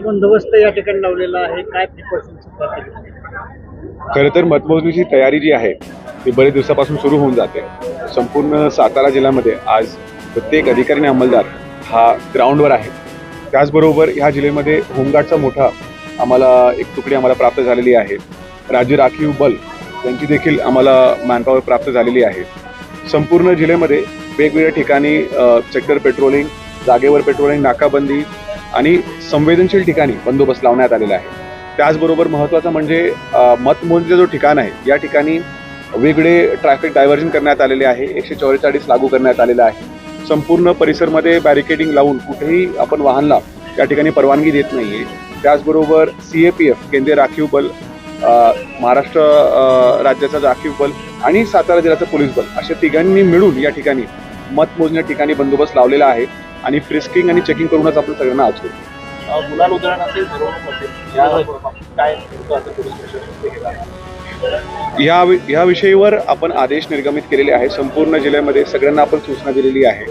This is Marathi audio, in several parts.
बंदोबस्त या ठिकाणी लावलेला आहे. काय खरं तर मतमोजणीची तयारी जी आहे ती बरेच दिवसापासून सुरू होऊन जाते. संपूर्ण सातारा जिल्ह्यामध्ये आज प्रत्येक अधिकारी आणि अंमलदार हा ग्राउंडवर आहे. त्याचबरोबर ह्या जिल्ह्यामध्ये होमगार्डचा मोठा आम्हाला एक तुकडी आम्हाला प्राप्त झालेली आहे. राज्य राखीव बल यांची देखील आम्हाला मॅनपॉवर प्राप्त झालेली आहे. संपूर्ण जिल्ह्यामध्ये वेगवेगळ्या ठिकाणी सेक्टर पेट्रोलिंग जागेवर पेट्रोलिंग नाकाबंदी आणि संवेदनशील ठिकाणी बंदोबस्त लावण्यात आलेला आहे. त्याचबरोबर महत्त्वाचं म्हणजे अ, मतमोजणीचं जो ठिकाण आहे या ठिकाणी वेगळे ट्रॅफिक डायव्हर्जन करण्यात आलेले आहे. एकशे चौवेचाळीस लागू करण्यात आलेलं आहे. संपूर्ण परिसरमध्ये बॅरिकेडिंग लावून कुठेही आपण वाहनला या ठिकाणी परवानगी देत नाही आहे त्याचबरोबर सी ए पी एफ केंद्रीय राखीव बल महाराष्ट्र राज्याचा राज्याचं राखीव बल आणि सातारा जिल्ह्याचं पोलीस बल अशा तिघांनी मिळून या ठिकाणी मतमोजण्या ठिकाणी बंदोबस्त लावलेला आहे. आणि फ्रिस्किंग आणि चेकिंग करूनच आपण सगळ्यांना आज गुलाल असेल काय होतं? या या विषयीवर आपण आदेश निर्गमित केलेले आहे संपूर्ण जिल्ह्यामध्ये सगळ्यांना आपण सूचना दिलेली आहे.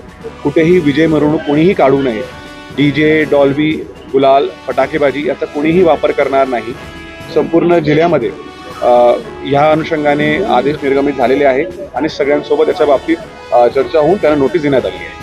कुठेही विजय मिरवणूक कोणीही काढू नये. डी जे डॉल्बी गुलाल फटाकेबाजी याचा कोणीही वापर करणार नाही. संपूर्ण जिल्ह्यामध्ये ह्या अनुषंगाने आदेश निर्गमित झालेले आहे आणि सगळ्यांसोबत याच्या बाबतीत चर्चा होऊन त्यांना नोटीस देण्यात आली आहे.